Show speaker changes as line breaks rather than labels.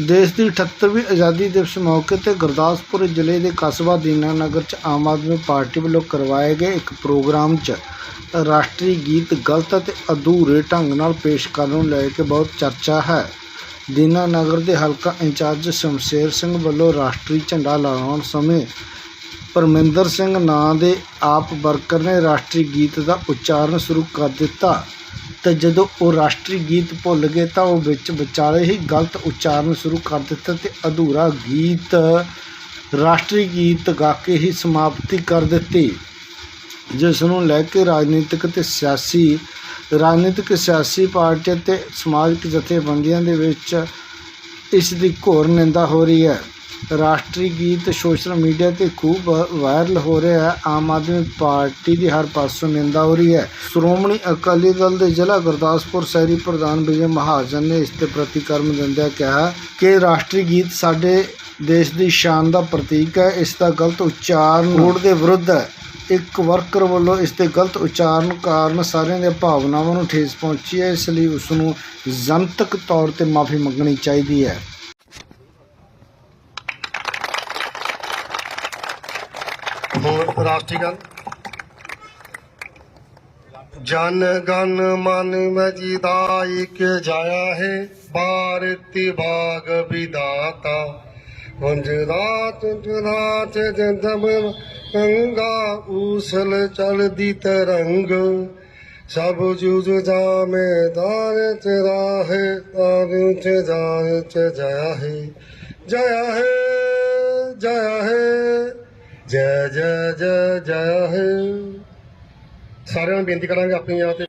ਦੇਸ਼ ਦੀ 78ਵੀਂ ਆਜ਼ਾਦੀ ਦਿਵਸ ਮੌਕੇ ਤੇ ਗੁਰਦਾਸਪੁਰ ਜ਼ਿਲ੍ਹੇ ਦੇ ਕਸਬਾ ਦੀਨਾਨਗਰ ਚ ਆਮ ਆਦਮੀ ਪਾਰਟੀ ਵੱਲੋਂ ਕਰਵਾਏ ਗਏ ਇੱਕ ਪ੍ਰੋਗਰਾਮ ਚ ਰਾਸ਼ਟਰੀ ਗੀਤ ਗਲਤ ਅਤੇ ਅਧੂਰੇ ਢੰਗ ਨਾਲ ਪੇਸ਼ ਕਰਨ ਨੂੰ ਲੈ ਕੇ ਬਹੁਤ ਚਰਚਾ ਹੈ। ਦੀਨਾਨਗਰ ਦੇ ਹਲਕਾ ਇੰਚਾਰਜ ਸ਼ਮਸ਼ੇਰ ਸਿੰਘ ਵੱਲੋਂ ਰਾਸ਼ਟਰੀ ਝੰਡਾ ਲਹਿਰਾਉਣ ਸਮੇਂ ਪਰਮਿੰਦਰ ਸਿੰਘ ਨਾਂ ਦੇ ਆਪ ਵਰਕਰ ਨੇ ਰਾਸ਼ਟਰੀ ਗੀਤ ਦਾ ਉਚਾਰਨ ਸ਼ੁਰੂ ਕਰ ਦਿੱਤਾ। ਤੇ ਜਦੋਂ ਉਹ ਰਾਸ਼ਟਰੀ ਗੀਤ ਭੁੱਲ ਗਏ ਤਾਂ ਉਹ ਵਿੱਚ ਵਿਚਾਲੇ ਹੀ ਗਲਤ ਉਚਾਰਨ ਸ਼ੁਰੂ ਕਰ ਦਿੱਤਾ ਤੇ ਅਧੂਰਾ ਗੀਤ, ਰਾਸ਼ਟਰੀ ਗੀਤ ਗਾ ਕੇ ਹੀ ਸਮਾਪਤੀ ਕਰ ਦਿੱਤੀ। ਜਿਸ ਨੂੰ ਲੈ ਕੇ ਰਾਜਨੀਤਿਕ ਤੇ ਸਿਆਸੀ, ਰਾਜਨੀਤਿਕ ਸਿਆਸੀ ਪਾਰਟੀਆਂ ਤੇ ਸਮਾਜਿਕ ਜਥੇਬੰਦੀਆਂ ਦੇ ਵਿੱਚ ਇਸ ਦੀ ਘੋਰ ਨਿੰਦਾ ਹੋ ਰਹੀ ਹੈ। ਰਾਸ਼ਟਰੀ ਗੀਤ ਸੋਸ਼ਲ ਮੀਡੀਆ ਤੇ ਖੂਬ ਵਾਇਰਲ ਹੋ ਰਿਹਾ ਹੈ। ਆਮ ਆਦਮੀ ਪਾਰਟੀ ਦੀ ਹਰ ਪਾਸੋਂ ਨਿੰਦਾ ਹੋ ਰਹੀ ਹੈ। ਸ਼੍ਰੋਮਣੀ ਅਕਾਲੀ ਦਲ ਦੇ ਜ਼ਿਲ੍ਹਾ ਗੁਰਦਾਸਪੁਰ ਸ਼ਹਿਰੀ ਪ੍ਰਧਾਨ ਵਿਜੇ ਮਹਾਜਨ ਨੇ ਇਸ ਤੇ ਪ੍ਰਤੀਕਰਮ ਦਿੰਦਿਆਂ ਕਿਹਾ ਕਿ ਰਾਸ਼ਟਰੀ ਗੀਤ ਸਾਡੇ ਦੇਸ਼ ਦੀ ਸ਼ਾਨ ਦਾ ਪ੍ਰਤੀਕ ਹੈ। ਇਸ ਦਾ ਗਲਤ ਉਚਾਰਨ ਕੋਡ ਦੇ ਵਿਰੁੱਧ ਹੈ। ਇੱਕ ਵਰਕਰ ਵੱਲੋਂ ਇਸ ਦੇ ਗਲਤ ਉਚਾਰਨ ਕਾਰਨ ਸਾਰਿਆਂ ਦੀਆਂ ਭਾਵਨਾਵਾਂ ਨੂੰ ਠੇਸ ਪਹੁੰਚੀ ਹੈ। ਇਸ ਲਈ ਉਸ ਨੂੰ ਜਨਤਕ ਤੌਰ ਤੇ ਮਾਫੀ ਮੰਗਣੀ ਚਾਹੀਦੀ ਹੈ।
ਹੋਰ ਰਾਸ਼ਟਰੀ ਗਾਨ ਜਨ ਗਨ ਮਨ ਮਜਿਦਾਇਕ ਜਾਇਆ ਹੈ, ਭਾਰਤੀ ਬਾਗ ਵਿਦਾਤਾ। ਵੰਜ ਰਾਤ ਰਾਤ ਜੰਦਮ ਗੰਗਾ, ਊਸਲ ਚਲਦੀ ਤਰੰਗ। ਸਭ ਜੁਜ ਜਾਮੇ ਦਾਰ ਚਰਾ ਹੈ ਤਾਰ ਚ ਜਾਏ ਚ ਜਇਆ ਹੈ। ਜਇਆ ਹੈ, ਜਇਆ ਜੈ ਜੈ ਜੈ ਜੈ ਹੈ ਸਾਰਿਆਂ ਨੂੰ ਬੇਨਤੀ ਕਰਾਂਗੇ ਆਪਣੀ ਆਪਣੀਆਂ ਤੇ